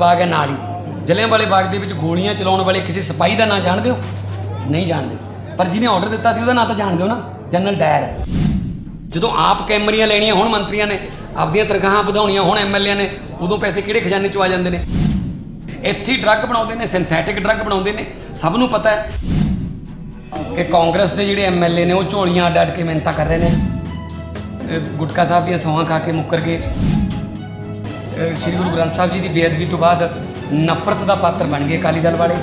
ਬਾਗ ਹੈ ਨਾਲ ਹੀ। ਜਲਿਆਂਵਾਲੇ ਬਾਗ ਦੇ ਵਿੱਚ ਗੋਲੀਆਂ ਚਲਾਉਣ ਵਾਲੇ ਕਿਸੇ ਸਿਪਾਹੀ ਦਾ ਨਾਂ ਜਾਣਦੇ ਹੋ? ਨਹੀਂ ਜਾਣਦੇ। ਪਰ ਜਿਹਨੇ ਆਰਡਰ ਦਿੱਤਾ ਸੀ ਉਹਦਾ ਨਾਂ ਤਾਂ ਜਾਣਦੇ ਹੋ ਨਾ? General Dyer. ਜਦੋਂ ਆਪ ਕੈਮਰੀਆਂ ਲੈਣੀਆਂ, ਹੁਣ ਮੰਤਰੀਆਂ ਨੇ, ਆਪਦੀਆਂ ਤਨਖਾਹਾਂ ਵਧਾਉਣੀਆਂ, ਹੁਣ ਐਮਐਲਏ ਨੇ, ਉਦੋਂ ਪੈਸੇ ਕਿਹੜੇ ਖਜ਼ਾਨੇ ਚੋਂ ਆ ਜਾਂਦੇ ਨੇ? ਇੱਥੇ ਡਰੱਗ ਬਣਾਉਂਦੇ ਨੇ ਸਿੰਥੈਟਿਕ ਡਰੱਗ ਬਣਾਉਂਦੇ ਨੇ। ਸਭ ਨੂੰ ਪਤਾ ਹੈ ਕਿ ਕਾਂਗਰਸ ਦੇ ਜਿਹੜੇ ਐਮਐਲਏ ਨੇ, ਉਹ ਝੋਲੀਆਂ ਅੱਡ ਅੱਡ ਕੇ ਮਿਹਨਤਾਂ ਕਰ ਰਹੇ ਨੇ। ਗੁਟਕਾ ਸਾਹਿਬ ਦੀਆਂ ਸੌਹਾਂ ਖਾ ਕੇ ਮੁੱਕਰ ਗਏ। ਸ਼੍ਰੀ ਗੁਰੂ ਗ੍ਰੰਥ ਸਾਹਿਬ ਜੀ ਦੀ ਬੇਅਦਬੀ ਤੋਂ ਬਾਅਦ ਨਫ਼ਰਤ ਦਾ ਪਾਤਰ ਬਣ ਗਏ ਅਕਾਲੀ ਦਲ ਵਾਲੇ।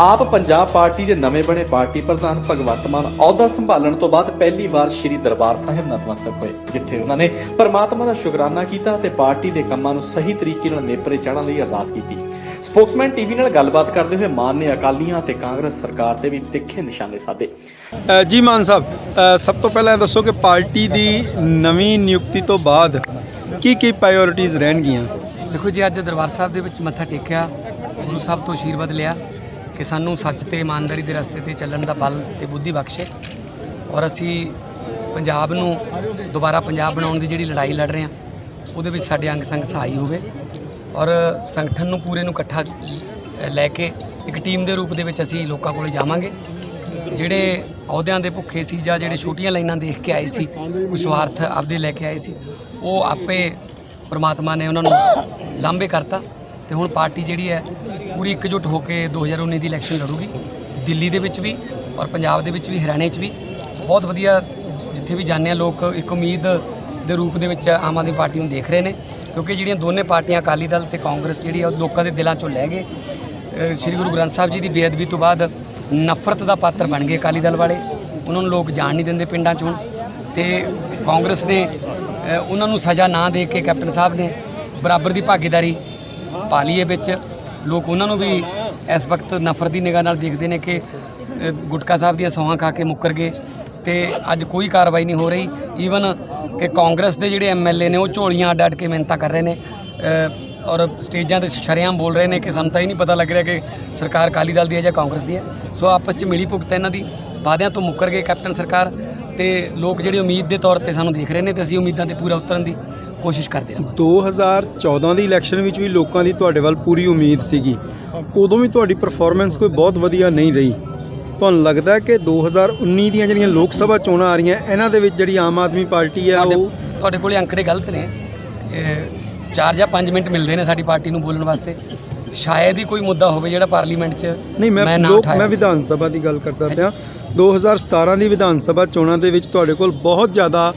ਆਪ ਪੰਜਾਬ ਪਾਰਟੀ ਦੇ ਨਵੇਂ ਬਣੇ ਪਾਰਟੀ ਪ੍ਰਧਾਨ ਭਗਵੰਤ ਮਾਨ ਅਹੁਦਾ ਸੰਭਾਲਣ ਤੋਂ ਬਾਅਦ ਪਹਿਲੀ ਵਾਰ ਸ੍ਰੀ ਦਰਬਾਰ ਸਾਹਿਬ ਨਤਮਸਤਕ ਹੋਏ ਜਿੱਥੇ ਉਹਨਾਂ ਨੇ ਪਰਮਾਤਮਾ ਦਾ ਸ਼ੁਕਰਾਨਾ ਕੀਤਾ ਤੇ ਪਾਰਟੀ ਦੇ ਕੰਮਾਂ ਨੂੰ ਸਹੀ ਤਰੀਕੇ ਨਾਲ ਨੇਪਰੇ ਚਾੜਨ ਲਈ ਅਰਦਾਸ ਕੀਤੀ। ਸਪੋਕਸਮੈਨ ਟੀਵੀ ਨਾਲ ਗੱਲਬਾਤ ਕਰਦੇ ਹੋਏ ਮਾਨ ਨੇ ਅਕਾਲੀਆਂ ਤੇ ਕਾਂਗਰਸ ਸਰਕਾਰ ਤੇ ਵੀ ਤਿੱਖੇ ਨਿਸ਼ਾਨੇ ਸਾਧੇ। ਜੀ ਮਾਨ ਸਾਹਿਬ ਸਭ ਤੋਂ ਪਹਿਲਾਂ ਇਹ ਦੱਸੋ ਕਿ ਪਾਰਟੀ ਦੀ ਨਵੀਂ ਨਿਯੁਕਤੀ ਤੋਂ ਬਾਅਦ ਕੀ ਕੀ ਪ੍ਰਾਇੋਰਟੀਜ਼ ਰਹਿਣਗੀਆਂ? ਦੇਖੋ ਜੀ, ਅੱਜ ਦਰਬਾਰ ਸਾਹਿਬ ਦੇ ਵਿੱਚ ਮੱਥਾ ਟੇਕਿਆ, ਗੁਰੂ ਸਾਹਿਬ ਤੋਂ ਆਸ਼ੀਰਵਾਦ ਲਿਆ ਕਿ ਸਾਨੂੰ ਸੱਚ ਤੇ ਇਮਾਨਦਾਰੀ ਦੇ ਰਸਤੇ ਤੇ ਚੱਲਣ ਦਾ ਬਲ ਤੇ ਬੁੱਧੀ ਬਖਸ਼ੇ ਔਰ ਅਸੀਂ ਪੰਜਾਬ ਨੂੰ ਦੁਬਾਰਾ ਪੰਜਾਬ ਬਣਾਉਣ ਦੀ ਜਿਹੜੀ ਲੜਾਈ ਲੜ ਰਹੇ ਹਾਂ, ਉਹਦੇ ਵਿੱਚ ਸਾਡੇ ਅੰਗ ਸੰਗ ਸਹਾਈ ਹੋਵੇ ਔਰ ਸੰਗਠਨ ਨੂੰ ਪੂਰੇ ਨੂੰ ਇਕੱਠਾ ਲੈ ਕੇ ਇੱਕ ਟੀਮ ਦੇ ਰੂਪ ਦੇ ਵਿੱਚ ਅਸੀਂ ਲੋਕਾਂ ਕੋਲੇ ਜਾਵਾਂਗੇ, ਜਿਹੜੇ ਅਹੁਦਿਆਂ ਦੇ ਭੁੱਖੇ ਸੀ ਜਾਂ ਜਿਹੜੇ ਛੋਟੀਆਂ ਲਾਈਨਾਂ ਦੇਖ ਕੇ ਆਏ ਸੀ, ਕੋਈ ਸਵਾਰਥ ਆਪਦੇ ਲੈ ਕੇ ਆਏ ਸੀ, ਉਹ ਆਪੇ ਪ੍ਰਮਾਤਮਾ ਨੇ ਉਹਨਾਂ ਨੂੰ ਲਾਂਭੇ ਕਰਤਾ ਤੇ ਹੁਣ ਪਾਰਟੀ ਜਿਹੜੀ ਹੈ ਪੂਰੀ ਇਕਜੁੱਟ ਹੋ ਕੇ 2019 ਦੀ ਇਲੈਕਸ਼ਨ ਲੜੂਗੀ, ਦਿੱਲੀ ਦੇ ਵਿੱਚ ਵੀ ਔਰ ਪੰਜਾਬ ਦੇ ਵਿੱਚ ਵੀ, ਹਰਿਆਣੇ 'ਚ ਵੀ। ਬਹੁਤ ਵਧੀਆ ਜਿੱਥੇ ਵੀ ਜਾਂਦੇ ਆ ਲੋਕ, ਇੱਕ ਉਮੀਦ ਦੇ ਰੂਪ ਦੇ ਵਿੱਚ ਆਮ ਆਦਮੀ ਪਾਰਟੀ ਨੂੰ ਦੇਖ ਰਹੇ ਨੇ, ਕਿਉਂਕਿ ਜਿਹੜੀਆਂ ਦੋਨੇ ਪਾਰਟੀਆਂ ਅਕਾਲੀ ਦਲ ਤੇ ਕਾਂਗਰਸ ਜਿਹੜੀ ਆ, ਉਹ ਲੋਕਾਂ ਦੇ ਦਿਲਾਂ 'ਚੋਂ ਲੈ ਗਏ। ਸ਼੍ਰੀ ਗੁਰੂ ਗ੍ਰੰਥ ਸਾਹਿਬ ਜੀ ਦੀ ਬੇਅਦਬੀ ਤੋਂ ਬਾਅਦ ਨਫ਼ਰਤ ਦਾ ਪਾਤਰ ਬਣ ਗਏ ਅਕਾਲੀ ਦਲ ਵਾਲੇ। ਉਹਨਾਂ ਨੂੰ ਲੋਕ ਜਾਣ ਨਹੀਂ ਦਿੰਦੇ ਪਿੰਡਾਂ 'ਚ। ਹੁਣ ਤੇ ਕਾਂਗਰਸ ਨੇ ਉਹਨਾਂ ਨੂੰ ਸਜ਼ਾ ਨਾ ਦੇ ਕੇ ਕੈਪਟਨ ਸਾਹਿਬ ਨੇ ਬਰਾਬਰ ਦੀ ਭਾਗੀਦਾਰੀ ਪਾ ਲਈ ਹੈ ਵਿੱਚ। ਲੋਕ ਉਹਨਾਂ ਨੂੰ ਵੀ ਇਸ ਵਕਤ ਨਫ਼ਰਤ ਦੀ ਨਿਗਾਹ ਨਾਲ ਦੇਖਦੇ ਨੇ ਕਿ ਗੁਟਕਾ ਸਾਹਿਬ ਦੀਆਂ ਸੌਹਾਂ ਖਾ ਕੇ ਮੁੱਕਰ ਗਏ। ਤੇ ਅੱਜ ਕੋਈ ਕਾਰਵਾਈ ਨਹੀਂ ਹੋ ਰਹੀ। ਈਵਨ ਕਿ ਕਾਂਗਰਸ ਦੇ ਜਿਹੜੇ ਐਮਐਲਏ ਨੇ, ਉਹ ਝੋਲੀਆਂ ਅੱਡ ਅੱਡ ਕੇ ਮਿਹਨਤਾਂ ਕਰ ਰਹੇ ਨੇ। ਔਰ ਸਟੇਜਾਂ ਤੇ ਸ਼ਰੇਆਮ ਬੋਲ ਰਹੇ ਨੇ ਕਿ ਸਾਨੂੰ ਤਾਂ ਹੀ ਨਹੀਂ ਪਤਾ ਲੱਗ ਰਿਹਾ ਕਿ ਸਰਕਾਰ ਅਕਾਲੀ ਦਲ ਦੀ ਹੈ ਜਾਂ ਕਾਂਗਰਸ ਦੀ ਹੈ। ਸੋ ਆਪਸ 'ਚ ਮਿਲੀ ਭੁਗਤ ਹੈ ਇਹਨਾਂ ਦੀ। ਵਾਅਦਿਆਂ ਤੋਂ ਮੁੱਕਰ ਗਏ ਕੈਪਟਨ ਸਰਕਾਰ ਤੇ ਲੋਕ ਜਿਹੜੇ ਉਮੀਦ ਦੇ ਤੌਰ ਤੇ ਸਾਨੂੰ ਦੇਖ ਰਹੇ ਨੇ ਤੇ ਅਸੀਂ ਉਮੀਦਾਂ ਤੇ ਪੂਰਾ ਉਤਰਨ ਦੀ ਕੋਸ਼ਿਸ਼ ਕਰਦੇ ਹਾਂ। 2014 ਦੀ ਇਲੈਕਸ਼ਨ ਵਿੱਚ ਵੀ ਲੋਕਾਂ ਦੀ ਤੁਹਾਡੇ ਵੱਲ ਪੂਰੀ ਉਮੀਦ ਸੀਗੀ। ਉਦੋਂ ਵੀ ਤੁਹਾਡੀ ਪਰਫਾਰਮੈਂਸ ਕੋਈ ਬਹੁਤ ਵਧੀਆ ਨਹੀਂ ਰਹੀ। ਤੁਹਾਨੂੰ ਲੱਗਦਾ ਕਿ 2019 ਦੀਆਂ ਜਿਹੜੀਆਂ ਲੋਕ ਸਭਾ ਚੋਣਾਂ ਆ ਰਹੀਆਂ ਇਹਨਾਂ ਦੇ ਵਿੱਚ ਜਿਹੜੀ ਆਮ ਆਦਮੀ ਪਾਰਟੀ ਹੈ ਉਹ ਤੁਹਾਡੇ ਕੋਲੇ ਅੰਕੜੇ ਗਲਤ ਨੇ। 4 ਜਾਂ 5 ਮਿੰਟ ਮਿਲਦੇ ਨੇ ਸਾਡੀ ਪਾਰਟੀ ਨੂੰ ਬੋਲਣ ਵਾਸਤੇ। ਸ਼ਾਇਦ ਹੀ ਕੋਈ ਮੁੱਦਾ ਹੋਵੇ ਜਿਹੜਾ ਪਾਰਲੀਮੈਂਟ 'ਚ ਨਹੀਂ ਮੈਂ ਲੋਕ ਮੈਂ ਵਿਧਾਨ ਸਭਾ ਦੀ ਗੱਲ ਕਰਦਾ ਪਿਆ। 2017 ਦੀ ਵਿਧਾਨ ਸਭਾ ਚੋਣਾਂ ਦੇ ਵਿੱਚ ਤੁਹਾਡੇ ਕੋਲ ਬਹੁਤ ਜ਼ਿਆਦਾ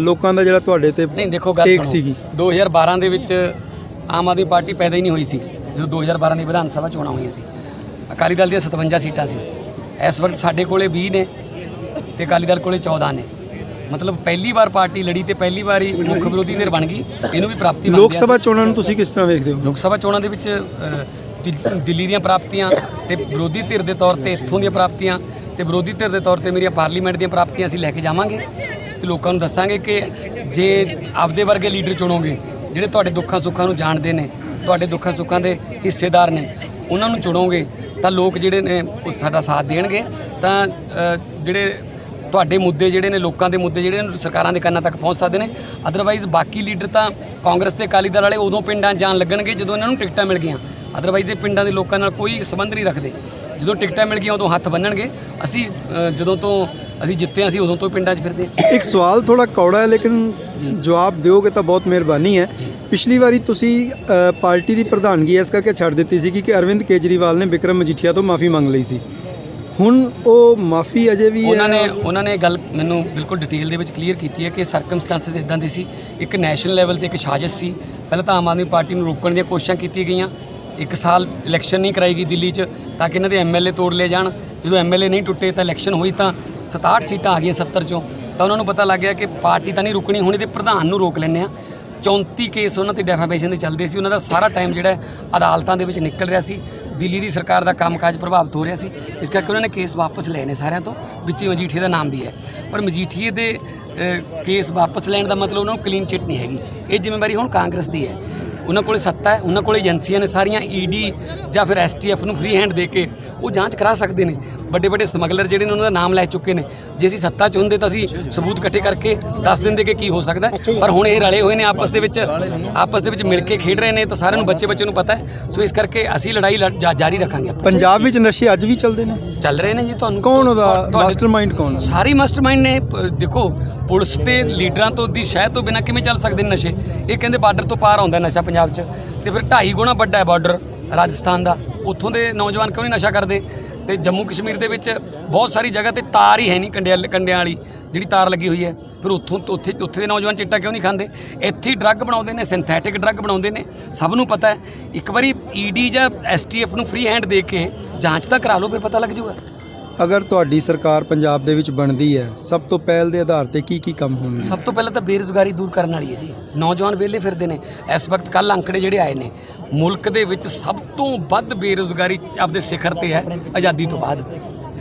ਲੋਕਾਂ ਦਾ ਜਿਹੜਾ ਤੁਹਾਡੇ ਤੇ ਨਹੀਂ ਦੇਖੋ ਗੱਲ। ਸੀਗੀ। 2012 ਦੇ ਵਿੱਚ ਆਮ ਆਦਮੀ ਪਾਰਟੀ ਪੈਦਾ ਹੀ ਨਹੀਂ ਹੋਈ ਸੀ ਜਦੋਂ 2012 ਦੀ ਵਿਧਾਨ ਸਭਾ ਚੋਣਾਂ ਹੋਈਆਂ ਸੀ। ਅਕਾਲੀ ਦਲ ਦੀਆਂ 57 ਸੀਟਾਂ ਸੀ। ਇਸ ਵਕਤ ਸਾਡੇ ਕੋਲੇ 20 ਨੇ ਤੇ ਅਕਾਲੀ ਦਲ ਕੋਲੇ 14 ਨੇ। ਮਤਲਬ ਪਹਿਲੀ ਵਾਰ ਪਾਰਟੀ ਲੜੀ ਤੇ ਪਹਿਲੀ ਵਾਰੀ ਮੁੱਖ ਵਿਰੋਧੀ ਧਿਰ ਬਣ ਗਈ ਇਹਨੂੰ ਵੀ ਪ੍ਰਾਪਤੀ ਲੋਕ ਸਭਾ ਚੋਣਾਂ ਨੂੰ ਤੁਸੀਂ ਕਿਸ ਤਰ੍ਹਾਂ ਵੇਖਦੇ ਹੋ? ਲੋਕ ਸਭਾ ਚੋਣਾਂ ਦੇ ਵਿੱਚ ਅ, ਦਿੱਲੀ ਦੀਆਂ ਪ੍ਰਾਪਤੀਆਂ ਤੇ ਵਿਰੋਧੀ ਧਿਰ ਦੇ ਤੌਰ ਤੇ ਇੱਥੋਂ ਦੀਆਂ ਪ੍ਰਾਪਤੀਆਂ ਤੇ ਵਿਰੋਧੀ ਧਿਰ ਦੇ ਤੌਰ ਤੇ ਮੇਰੀਆਂ ਪਾਰਲੀਮੈਂਟ ਦੀਆਂ ਪ੍ਰਾਪਤੀਆਂ ਅਸੀਂ ਲੈ ਕੇ ਜਾਵਾਂਗੇ ਤੇ ਲੋਕਾਂ ਨੂੰ ਦੱਸਾਂਗੇ ਕਿ ਜੇ ਆਪਦੇ ਵਰਗੇ ਲੀਡਰ ਚੁਣੋਗੇ ਜਿਹੜੇ ਤੁਹਾਡੇ ਦੁੱਖਾਂ ਸੁੱਖਾਂ ਨੂੰ ਜਾਣਦੇ ਨੇ ਤੁਹਾਡੇ ਦੁੱਖਾਂ ਸੁੱਖਾਂ ਦੇ ਹਿੱਸੇਦਾਰ ਨੇ ਉਹਨਾਂ ਨੂੰ ਚੁਣੋਗੇ ਤਾਂ ਲੋਕ ਜਿਹੜੇ ਨੇ ਉਹ ਸਾਡਾ ਸਾਥ ਦੇਣਗੇ ਤਾਂ ਅ, ਜਿਹੜੇ ਤੁਹਾਡੇ ਮੁੱਦੇ ਜਿਹੜੇ ਨੇ ਲੋਕਾਂ ਦੇ ਮੁੱਦੇ ਜਿਹੜੇ ਨੇ ਸਰਕਾਰਾਂ ਦੇ ਕੰਨਾਂ ਤੱਕ ਪਹੁੰਚ ਸਕਦੇ ਨੇ। ਅਦਰਵਾਈਜ਼ ਬਾਕੀ ਲੀਡਰ ਤਾਂ ਕਾਂਗਰਸ ਤੇ ਅਕਾਲੀ ਦਲ ਵਾਲੇ ਉਦੋਂ ਪਿੰਡਾਂ ਜਾਣ ਲੱਗਣਗੇ ਜਦੋਂ ਇਹਨਾਂ ਨੂੰ ਟਿਕਟਾਂ ਮਿਲ ਗਈਆਂ। ਅਦਰਵਾਈਜ਼ ਇਹ ਪਿੰਡਾਂ ਦੇ ਲੋਕਾਂ ਨਾਲ ਕੋਈ ਸੰਬੰਧ ਨਹੀਂ ਰੱਖਦੇ। ਜਦੋਂ ਟਿਕਟਾਂ ਮਿਲ ਗਈਆਂ ਉਦੋਂ ਹੱਥ ਬੰਨਣਗੇ। ਅਸੀਂ ਜਦੋਂ ਤੋਂ ਅਸੀਂ ਜਿੱਤੇ ਅਸੀਂ ਉਦੋਂ ਤੋਂ ਪਿੰਡਾਂ 'ਚ ਫਿਰਦੇ ਹਾਂ। ਇੱਕ ਸਵਾਲ ਥੋੜਾ ਕੌੜਾ ਹੈ ਲੇਕਿਨ ਜਵਾਬ ਦਿਓਗੇ ਤਾਂ ਬਹੁਤ ਮਿਹਰਬਾਨੀ ਹੈ। ਪਿਛਲੀ ਵਾਰੀ ਤੁਸੀਂ ਪਾਰਟੀ ਦੀ ਪ੍ਰਧਾਨਗੀ ਇਸ ਕਰਕੇ ਛੱਡ ਦਿੱਤੀ ਸੀ ਕਿ ਅਰਵਿੰਦ ਕੇਜਰੀਵਾਲ ਨੇ ਵਿਕਰਮ ਮਜੀਠੀਆ ਤੋਂ ਮਾਫੀ ਮੰਗ ਲਈ ਸੀ। ਹੁਣ ਉਹ ਮਾਫੀ ਅਜੇ ਵੀ ਉਹਨਾਂ ਨੇ ਉਹਨਾਂ ਨੇ ਗੱਲ ਮੈਨੂੰ ਬਿਲਕੁਲ ਡਿਟੇਲ ਦੇ ਵਿੱਚ ਕਲੀਅਰ ਕੀਤੀ ਹੈ ਕਿ ਸਰਕਮਸਟੈਂਸਸ ਇਦਾਂ ਦੇ ਸੀ। ਇੱਕ ਨੈਸ਼ਨਲ ਲੈਵਲ ਤੇ ਇੱਕ ਸਾਜ਼ਿਸ਼ ਸੀ। ਪਹਿਲਾਂ ਤਾਂ ਆਮ ਆਦਮੀ ਪਾਰਟੀ ਨੂੰ ਰੋਕਣ ਦੀਆਂ ਕੋਸ਼ਿਸ਼ਾਂ ਕੀਤੀਆਂ ਗਈਆਂ। ਇੱਕ ਸਾਲ ਇਲੈਕਸ਼ਨ ਨਹੀਂ ਕਰਾਈ ਗਈ ਦਿੱਲੀ 'ਚ ਤਾਂ ਕਿ ਇਹਨਾਂ ਦੇ ਐਮਐਲਏ ਤੋੜ ਲਏ ਜਾਣ। ਜਦੋਂ ਐਮਐਲਏ ਨਹੀਂ ਟੁੱਟੇ ਤਾਂ ਇਲੈਕਸ਼ਨ ਹੋਈ ਤਾਂ 67 ਸੀਟਾਂ ਆ ਗਈਆਂ 70 ਚੋਂ। ਤਾਂ ਉਹਨਾਂ ਨੂੰ ਪਤਾ ਲੱਗ ਗਿਆ ਕਿ ਪਾਰਟੀ ਤਾਂ ਨਹੀਂ ਰੁਕਣੀ ਹੁਣ ਇਹਦੇ ਪ੍ਰਧਾਨ ਨੂੰ ਰੋਕ ਲੈਂਦੇ ਆ 34 ਕੇਸ ਉਹਨਾਂ ਤੇ ਡੈਫਾਮੇਸ਼ਨ ਦੇ ਚੱਲਦੇ ਸੀ। ਉਹਨਾਂ ਦਾ ਸਾਰਾ ਟਾਈਮ ਜਿਹੜਾ ਅਦਾਲਤਾਂ ਦੇ ਵਿੱਚ ਨਿਕਲ ਰਿਹਾ ਸੀ। ਦਿੱਲੀ ਦੀ ਸਰਕਾਰ ਦਾ ਕੰਮਕਾਜ ਪ੍ਰਭਾਵਿਤ ਹੋ ਰਿਹਾ ਸੀ। ਇਸ ਕਰਕੇ ਉਹਨਾਂ ਨੇ ਕੇਸ ਵਾਪਸ ਲਏ ਨੇ ਸਾਰਿਆਂ ਤੋਂ, ਵਿੱਚ ਮਜੀਠੀਏ ਦਾ ਨਾਮ ਵੀ ਹੈ। ਪਰ ਮਜੀਠੀਏ ਦੇ ਕੇਸ ਵਾਪਸ ਲੈਣ ਦਾ ਮਤਲਬ ਉਹਨਾਂ ਨੂੰ ਕਲੀਨ ਚਿੱਟ ਨਹੀਂ ਹੈਗੀ। ਇਹ ਜ਼ਿੰਮੇਵਾਰੀ ਹੁਣ ਕਾਂਗਰਸ ਦੀ ਹੈ। ਉਹਨਾਂ ਕੋਲੇ ਸੱਤਾ ਹੈ ਉਹਨਾਂ ਕੋਲੇ ਏਜੰਸੀਆਂ ਨੇ ਸਾਰੀਆਂ ਈਡੀ ਜਾਂ ਫਿਰ ਐਸਟੀਐਫ ਨੂੰ ਫ੍ਰੀ ਹੈਂਡ ਦੇ ਕੇ ਉਹ ਜਾਂਚ ਕਰਾ ਸਕਦੇ ਨੇ। ਵੱਡੇ ਵੱਡੇ ਸਮਗਲਰ ਜਿਹੜੇ ਨੇ ਉਹਨਾਂ ਦਾ ਨਾਮ ਲੈ ਚੁੱਕੇ ਨੇ। ਜੇ ਅਸੀਂ ਸੱਤਾ 'ਚ ਹੁੰਦੇ ਤਾਂ ਅਸੀਂ ਸਬੂਤ ਇਕੱਠੇ ਕਰਕੇ ਦੱਸ ਦਿੰਦੇ ਕਿ ਕੀ ਹੋ ਸਕਦਾ। ਪਰ ਹੁਣ ਇਹ ਰਲੇ ਹੋਏ ਨੇ ਆਪਸ ਦੇ ਵਿੱਚ ਆਪਸ ਦੇ ਵਿੱਚ ਮਿਲ ਕੇ ਖੇਡ ਰਹੇ ਨੇ ਤਾਂ ਸਾਰਿਆਂ ਨੂੰ ਬੱਚੇ ਬੱਚੇ ਨੂੰ ਪਤਾ ਹੈ। ਸੋ ਇਸ ਕਰਕੇ ਅਸੀਂ ਲੜਾਈ ਜਾਰੀ ਰੱਖਾਂਗੇ। ਪੰਜਾਬ ਵਿੱਚ ਨਸ਼ੇ ਅੱਜ ਵੀ ਚੱਲਦੇ ਨੇ? ਚੱਲ ਰਹੇ ਨੇ ਜੀ ਤੁਹਾਨੂੰ। ਕੌਣ ਉਹਦਾ ਮਾਸਟਰਮਾਈਂਡ ਕੌਣ ਹੈ? ਸਾਰੀ ਮਾਸਟਰਮਾਈਂਡ ਨੇ ਦੇਖੋ ਪੁਲਿਸ ਤੇ ਲੀਡਰਾਂ ਤੋਂ ਦੀ ਸ਼ਹਿ ਤੋਂ ਬਿਨਾਂ ਕਿਵੇਂ ਚੱਲ ਸਕਦੇ ਨੇ ਨਸ਼ੇ? ਇਹ ਕਹਿੰਦੇ ਬਾਰਡਰ ਤੋਂ ਪਾਰ ਆਉਂਦਾ ਨਸ਼ਾ ਪੰਜਾਬ 'ਚ। ਤੇ ਫਿਰ ਢਾਈ ਗੁਣਾ ਵੱਡਾ ਹੈ ਬਾਰਡਰ ਰਾਜਸਥਾਨ ਦਾ। ਉੱਥੋਂ ਦੇ ਨੌਜਵਾਨ ਕਿਉਂ ਨਹੀਂ ਨਸ਼ਾ ਕਰਦੇ? ਤੇ ਜੰਮੂ ਕਸ਼ਮੀਰ ਦੇ ਵਿੱਚ ਬਹੁਤ ਸਾਰੀ ਜਗ੍ਹਾ ਤੇ ਤਾਰ ਹੀ ਹੈ ਨਹੀਂ ਕੰਡਿਆਂ ਕੰਡਿਆਂ ਵਾਲੀ, ਜਿਹੜੀ ਤਾਰ ਲੱਗੀ ਹੋਈ ਹੈ। ਫਿਰ ਉੱਥੋਂ ਉੱਥੇ ਉੱਥੇ ਦੇ ਨੌਜਵਾਨ ਚਿੱਟਾ ਕਿਉਂ ਨਹੀਂ ਖਾਂਦੇ? ਇੱਥੇ ਹੀ ਡਰੱਗ ਬਣਾਉਂਦੇ ਨੇ ਸਿੰਥੈਟਿਕ ਡਰੱਗ ਬਣਾਉਂਦੇ ਨੇ। ਸਭ ਨੂੰ ਪਤਾ ਹੈ। ਇੱਕ ਵਾਰੀ ਈਡੀ ਜਾਂ ਐਸਟੀਐਫ ਨੂੰ ਫ੍ਰੀ ਹੈਂਡ ਦੇ ਕੇ ਜਾਂਚ ਤਾਂ ਕਰਾ ਲਓ, ਫਿਰ ਪਤਾ ਲੱਗ ਜਾਊਗਾ। ਅਗਰ ਤੁਹਾਡੀ ਸਰਕਾਰ ਪੰਜਾਬ ਦੇ ਵਿੱਚ ਬਣਦੀ ਹੈ, ਸਭ ਤੋਂ ਪਹਿਲ ਦੇ ਆਧਾਰ ਤੇ ਕੀ ਕੀ ਕੰਮ ਹੋਣਗੇ? ਸਭ ਤੋਂ ਪਹਿਲਾਂ ਤਾਂ ਬੇਰੁਜ਼ਗਾਰੀ ਦੂਰ ਕਰਨ ਵਾਲੀ ਹੈ ਜੀ। ਨੌਜਵਾਨ ਵਿਹਲੇ ਫਿਰਦੇ ਨੇ। ਇਸ ਵਕਤ ਕੱਲ ਅੰਕੜੇ ਜਿਹੜੇ ਆਏ ਨੇ, ਮੁਲਕ ਦੇ ਵਿੱਚ ਸਭ ਤੋਂ ਵੱਧ ਬੇਰੁਜ਼ਗਾਰੀ ਆਪਦੇ ਸਿਖਰ ਤੇ ਹੈ, ਆਜ਼ਾਦੀ ਤੋਂ ਬਾਅਦ।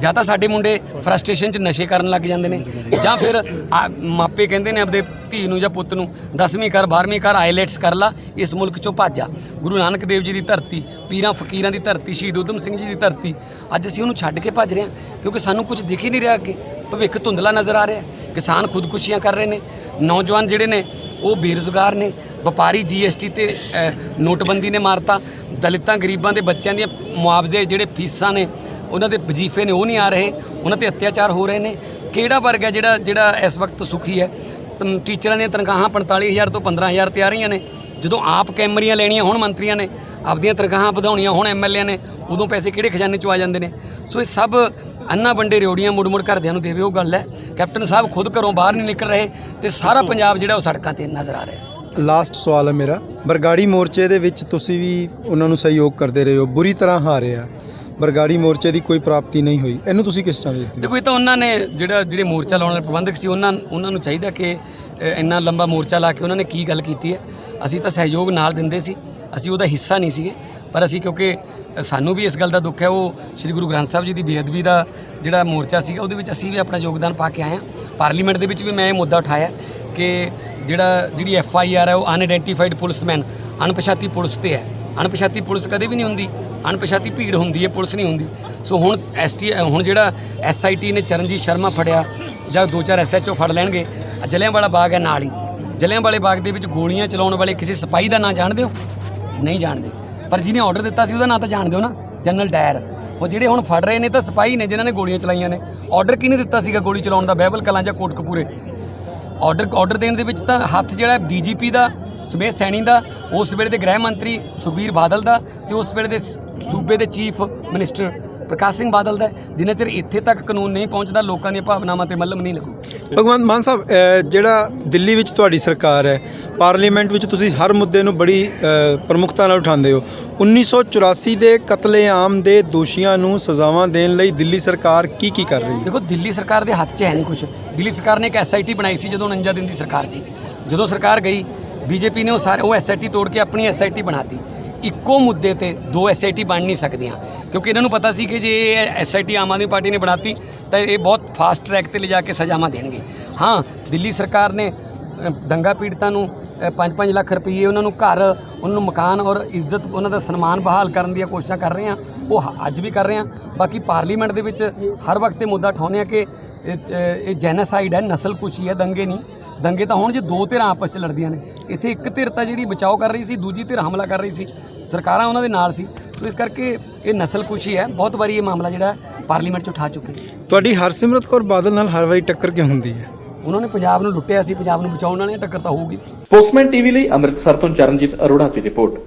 ਜਾਂ ਤਾਂ ਸਾਡੇ ਮੁੰਡੇ ਫਰਸਟ੍ਰੇਸ਼ਨ 'ਚ ਨਸ਼ੇ ਕਰਨ ਲੱਗ ਜਾਂਦੇ ਨੇ ਜਾਂ ਫਿਰ ਆ- ਮਾਪੇ ਕਹਿੰਦੇ ਨੇ ਆਪਦੇ ਧੀ ਨੂੰ ਜਾਂ ਪੁੱਤ ਨੂੰ 10ਵੀਂ ਕਰ 12ਵੀਂ ਕਰ ਆਈਲੈਟਸ ਕਰ ਲਾ ਇਸ ਮੁਲਕ 'ਚੋਂ ਭੱਜ ਜਾ। ਗੁਰੂ ਨਾਨਕ ਦੇਵ ਜੀ ਦੀ ਧਰਤੀ ਪੀਰਾਂ ਫਕੀਰਾਂ ਦੀ ਧਰਤੀ ਸ਼ਹੀਦ ਊਧਮ ਸਿੰਘ ਜੀ ਦੀ ਧਰਤੀ ਅੱਜ ਅਸੀਂ ਉਹਨੂੰ ਛੱਡ ਕੇ ਭੱਜ ਰਹੇ ਹਾਂ ਕਿਉਂਕਿ ਸਾਨੂੰ ਕੁਝ ਦਿਖ ਹੀ ਨਹੀਂ ਰਿਹਾ ਅੱਗੇ। ਭਵਿੱਖ ਧੁੰਦਲਾ ਨਜ਼ਰ ਆ ਰਿਹਾ ਹੈ। ਕਿਸਾਨ ਖੁਦਕੁਸ਼ੀਆਂ ਕਰ ਰਹੇ ਨੇ। ਨੌਜਵਾਨ ਜਿਹੜੇ ਨੇ ਉਹ ਬੇਰੁਜ਼ਗਾਰ ਨੇ। ਵਪਾਰੀ ਜੀਐਸਟੀ ਤੇ ਅ, ਨੋਟਬੰਦੀ ਨੇ ਮਾਰਤਾ। ਦਲਿਤਾਂ ਗਰੀਬਾਂ ਦੇ ਬੱਚਿਆਂ ਦੀਆਂ ਮੁਆਵਜ਼ੇ ਜਿਹੜੇ ਫੀਸਾਂ ਨੇ ਉਹਨਾਂ ਦੇ ਵਜ਼ੀਫੇ ਨੇ ਉਹ ਨਹੀਂ ਆ ਰਹੇ ਉਹਨਾਂ ਤੇ ਅਤਿਆਚਾਰ ਹੋ ਰਹੇ ਨੇ। ਕਿਹੜਾ ਵਰਗ ਹੈ ਜਿਹੜਾ ਜਿਹੜਾ ਇਸ ਵਕਤ ਸੁਖੀ ਹੈ? ਟੀਚਰਾਂ ਦੀਆਂ ਤਨਖਾਹਾਂ 45000 ਤੋਂ 15000 ਤੇ ਆ ਰਹੀਆਂ ਨੇ। ਜਦੋਂ ਆਪ ਕੈਮਰੀਆਂ ਲੈਣੀਆਂ ਹੁਣ ਮੰਤਰੀਆਂ ਨੇ ਆਪਦੀਆਂ ਤਨਖਾਹਾਂ ਵਧਾਉਣੀਆਂ ਹੁਣ ਐਮਐਲਏ ਨੇ ਉਦੋਂ ਪੈਸੇ ਕਿਹੜੇ ਖਜ਼ਾਨੇ ਚੋਂ ਆ ਜਾਂਦੇ ਨੇ? ਸੋ ਇਹ ਸਭ ਅੰਨਾ ਬੰਡੇ ਰਿਓੜੀਆਂ ਮੁੜ ਮੁੜ ਘਰਦਿਆਂ ਨੂੰ ਦੇਵੇ ਉਹ ਗੱਲ ਹੈ। ਕੈਪਟਨ ਸਾਹਿਬ ਖੁਦ ਘਰੋਂ ਬਾਹਰ ਨਹੀਂ ਨਿਕਲ ਰਹੇ ਤੇ ਸਾਰਾ ਪੰਜਾਬ ਜਿਹੜਾ ਉਹ ਸੜਕਾਂ ਤੇ ਨਜ਼ਰ ਆ ਰਿਹਾ ਲਾਸਟ ਸਵਾਲ ਹੈ ਮੇਰਾ। ਬਰਗਾੜੀ ਮੋਰਚੇ ਦੇ ਵਿੱਚ ਤੁਸੀਂ ਵੀ ਉਹਨਾਂ ਨੂੰ ਸਹਿਯੋਗ ਕਰਦੇ ਰਹੇ ਹੋ ਬੁਰੀ ਤਰ੍ਹਾਂ ਹਾਰੇ ਆ। ਬਰਗਾੜੀ ਮੋਰਚੇ ਦੀ ਕੋਈ ਪ੍ਰਾਪਤੀ ਨਹੀਂ ਹੋਈ। ਇਹਨੂੰ ਤੁਸੀਂ ਕਿਸ ਤਰ੍ਹਾਂ ਵੇਖਦੇ ਹੋ? ਦੇਖੋ, ਇਹ ਤਾਂ ਉਹਨਾਂ ਨੇ ਜਿਹੜਾ ਜਿਹੜੇ ਮੋਰਚਾ ਲਾਉਣ ਵਾਲੇ ਪ੍ਰਬੰਧਕ ਸੀ, ਉਹਨਾਂ ਉਹਨਾਂ ਨੂੰ ਚਾਹੀਦਾ ਕਿ ਇੰਨਾ ਲੰਬਾ ਮੋਰਚਾ ਲਾ ਕੇ ਉਹਨਾਂ ਨੇ ਕੀ ਗੱਲ ਕੀਤੀ ਹੈ। ਅਸੀਂ ਤਾਂ ਸਹਿਯੋਗ ਨਾਲ ਦਿੰਦੇ ਸੀ। ਅਸੀਂ ਉਹਦਾ ਹਿੱਸਾ ਨਹੀਂ ਸੀਗੇ। ਪਰ ਅਸੀਂ ਕਿਉਂਕਿ ਸਾਨੂੰ ਵੀ ਇਸ ਗੱਲ ਦਾ ਦੁੱਖ ਹੈ। ਉਹ ਸ੍ਰੀ ਗੁਰੂ ਗ੍ਰੰਥ ਸਾਹਿਬ ਜੀ ਦੀ ਬੇਅਦਬੀ ਦਾ ਜਿਹੜਾ ਮੋਰਚਾ ਸੀਗਾ, ਉਹਦੇ ਵਿੱਚ ਅਸੀਂ ਵੀ ਆਪਣਾ ਯੋਗਦਾਨ ਪਾ ਕੇ ਆਏ ਹਾਂ। ਪਾਰਲੀਮੈਂਟ ਦੇ ਵਿੱਚ ਵੀ ਮੈਂ ਇਹ ਮੁੱਦਾ ਉਠਾਇਆ ਕਿ ਜਿਹੜਾ ਜਿਹੜੀ ਐਫ ਆਈ ਆਰ ਹੈ, ਉਹ ਅਨਆਇਡੈਂਟੀਫਾਈਡ ਪੁਲਿਸਮੈਨ ਅਣਪਛਾਤੀ ਪੁਲਿਸ ਤੇ ਹੈ। ਅਣਪਛਾਤੀ ਪੁਲਿਸ ਕਦੇ ਵੀ ਨਹੀਂ ਹੁੰਦੀ। ਅਣਪਛਾਤੀ ਭੀੜ ਹੁੰਦੀ ਹੈ, ਪੁਲਿਸ ਨਹੀਂ ਹੁੰਦੀ। ਸੋ ਹੁਣ ਐਸਟੀ, ਹੁਣ ਜਿਹੜਾ ਐਸਆਈਟੀ ਨੇ ਚਰਨਜੀਤ ਸ਼ਰਮਾ ਫੜਿਆ, ਜਾਂ ਦੋ ਚਾਰ ਐਸਐਚਓ ਫੜ ਲੈਣਗੇ, ਆਹ ਜਲਿਆਂਵਾਲਾ ਬਾਗ ਹੈ ਨਾਲ ਹੀ। ਜਲਿਆਂਵਾਲੇ ਬਾਗ ਦੇ ਵਿੱਚ ਗੋਲੀਆਂ ਚਲਾਉਣ ਵਾਲੇ ਕਿਸੇ ਸਿਪਾਹੀ ਦਾ ਨਾਂ ਜਾਣਦੇ ਹੋ? ਨਹੀਂ ਜਾਣਦੇ। ਪਰ ਜਿਹਨੇ ਆਰਡਰ ਦਿੱਤਾ ਸੀ, ਉਹਦਾ ਨਾਂ ਤਾਂ ਜਾਣਦੇ ਹੋ ਨਾ, ਜਨਰਲ ਡਾਇਰ। ਉਹ ਜਿਹੜੇ ਹੁਣ ਫੜ ਰਹੇ ਨੇ ਤਾਂ ਸਿਪਾਹੀ ਨੇ ਜਿਨ੍ਹਾਂ ਨੇ ਗੋਲੀਆਂ ਚਲਾਈਆਂ ਨੇ। ਆਰਡਰ ਕਿਹਨੇ ਦਿੱਤਾ ਸੀਗਾ ਗੋਲੀ ਚਲਾਉਣ ਦਾ, ਬਹਿਬਲ ਕਲਾਂ ਜਾਂ ਕੋਟਕਪੂਰੇ? ਆਰਡਰ ਆਰਡਰ ਦੇਣ ਦੇ ਵਿੱਚ ਤਾਂ ਹੱਥ ਜਿਹੜਾ ਡੀਜੀਪੀ ਦਾ ਸੁਮੇਸ਼ ਸੈਣੀ ਦਾ ਉਸ ਵੇਲੇ ਦੇ ਗ੍ਰਹਿ ਮੰਤਰੀ ਸੁਬੀਰ ਬਾਦਲ ਦਾ ਤੇ ਉਸ ਵੇਲੇ ਦੇ ਸੂਬੇ ਦੇ ਚੀਫ ਮਿਨਿਸਟਰ ਪ੍ਰਕਾਸ਼ ਸਿੰਘ ਬਾਦਲ ਦਾ। ਜਿੰਨਾ ਚਿਰ ਇੱਥੇ ਤੱਕ ਕਾਨੂੰਨ ਨਹੀਂ ਪਹੁੰਚਦਾ ਲੋਕਾਂ ਦੀਆਂ ਭਾਵਨਾਵਾਂ ਤੇ ਮੱਲਮ ਨਹੀਂ ਲੱਗੂ ਭਗਵੰਤ ਮਾਨ ਸਾਹਿਬ ਜਿਹੜਾ ਦਿੱਲੀ ਵਿੱਚ ਤੁਹਾਡੀ ਸਰਕਾਰ ਹੈ ਪਾਰਲੀਮੈਂਟ ਵਿੱਚ ਤੁਸੀਂ ਹਰ ਮੁੱਦੇ ਨੂੰ ਬੜੀ ਪ੍ਰਮੁਖਤਾ ਨਾਲ ਉਠਾਉਂਦੇ ਹੋ। 1984 ਦੇ ਕਤਲੇਆਮ ਦੇ ਦੋਸ਼ੀਆਂ ਨੂੰ ਸਜ਼ਾਵਾਂ ਦੇਣ ਲਈ ਦਿੱਲੀ ਸਰਕਾਰ ਕੀ ਕੀ ਕਰ ਰਹੀ ਹੈ? ਦੇਖੋ ਦਿੱਲੀ ਸਰਕਾਰ ਦੇ ਹੱਥ 'ਚ ਹੈ ਨਹੀਂ ਕੁਝ ਦਿੱਲੀ ਸਰਕਾਰ ਨੇ ਇੱਕ ਐਸਆਈਟੀ ਬਣਾਈ ਸੀ ਜਦੋਂ 49 ਦਿਨ ਦੀ ਸਰਕਾਰ ਸੀ। ਜਦੋਂ ਸਰਕਾਰ ਗਈ ਬੀਜੇਪੀ ਨੇ ਉਹ ਸਾਰੇ ਉਹ ਐਸਆਈਟੀ ਤੋੜ ਕੇ ਆਪਣੀ ਐਸਆਈਟੀ ਬਣਾਤੀ। ਇੱਕੋ ਮੁੱਦੇ ਤੇ ਦੋ ਐਸਆਈਟੀ ਬਣ ਨਹੀਂ ਸਕਦੀਆਂ। ਕਿਉਂਕਿ ਇਹਨਾਂ ਨੂੰ ਪਤਾ ਸੀ ਕਿ ਜੇ ਐਸਆਈਟੀ ਆਮ ਆਦਮੀ ਪਾਰਟੀ ਨੇ ਬਣਾਤੀ, ਤਾਂ ਇਹ ਬਹੁਤ ਫਾਸਟ ਟਰੈਕ ਤੇ ਲਿਜਾ ਕੇ ਸਜ਼ਾਵਾਂ ਦੇਣਗੇ। ਹਾਂ, ਦਿੱਲੀ ਸਰਕਾਰ ਨੇ ਦੰਗਾ ਪੀੜਤਾਂ ਨੂੰ 5-5 ਲੱਖ ਰੁਪਏ ਉਹਨਾਂ ਨੂੰ ਘਰ, ਉਹਨਾਂ ਨੂੰ ਮਕਾਨ ਔਰ ਇੱਜ਼ਤ, ਉਹਨਾਂ ਦਾ ਸਨਮਾਨ ਬਹਾਲ ਕਰਨ ਦੀਆਂ ਕੋਸ਼ਿਸ਼ਾਂ ਕਰ ਰਹੇ ਹਾਂ। ਉਹ ਹ- ਅੱਜ ਵੀ ਕਰ ਰਹੇ ਹਾਂ। ਬਾਕੀ ਪਾਰਲੀਮੈਂਟ ਦੇ ਵਿੱਚ ਹਰ ਵਕਤ ਇਹ ਮੁੱਦਾ ਉਠਾਉਂਦੇ ਆ ਕਿ ਇਹ- ਇਹ ਇਹ ਜੈਨੋਸਾਈਡ ਹੈ ਨਸਲਕੁਸ਼ੀ ਹੈ, ਦੰਗੇ ਨਹੀਂ। ਦੰਗੇ ਤਾਂ ਹੁਣ ਜੇ ਦੋ ਧਿਰਾਂ ਆਪਸ 'ਚ ਲੜਦੀਆਂ ਨੇ। ਇੱਥੇ ਇੱਕ ਧਿਰ ਤਾਂ ਜਿਹੜੀ ਬਚਾਓ ਕਰ ਰਹੀ ਸੀ, ਦੂਜੀ ਧਿਰ ਹਮਲਾ ਕਰ ਰਹੀ ਸੀ। ਸਰਕਾਰਾਂ ਉਹਨਾਂ ਦੇ ਨਾਲ ਸੀ। ਸੋ ਇਸ ਕਰਕੇ ਇਹ ਨਸਲਕੁਸ਼ੀ ਹੈ। ਬਹੁਤ ਵਾਰੀ ਇਹ ਮਾਮਲਾ ਜਿਹੜਾ ਪਾਰਲੀਮੈਂਟ 'ਚ ਉਠਾ ਚੁੱਕੇ ਤੁਹਾਡੀ ਹਰਸਿਮਰਤ ਕੌਰ ਬਾਦਲ ਨਾਲ ਹਰ ਵਾਰੀ ਟੱਕਰ ਕਿਉਂ ਹੁੰਦੀ ਹੈ? ਉਹਨਾਂ ਨੇ ਪੰਜਾਬ ਨੂੰ ਲੁੱਟਿਆ ਸੀ, ਪੰਜਾਬ ਨੂੰ ਬਚਾਉਣ ਵਾਲੇ ਟੱਕਰ ਤਾਂ ਹੋਊਗੀ। ਸਪੋਕਸਮੈਨ ਟੀਵੀ ਲਈ ਅੰਮ੍ਰਿਤਸਰ ਤੋਂ ਚਰਨਜੀਤ ਅਰੋੜਾ ਦੀ ਰਿਪੋਰਟ।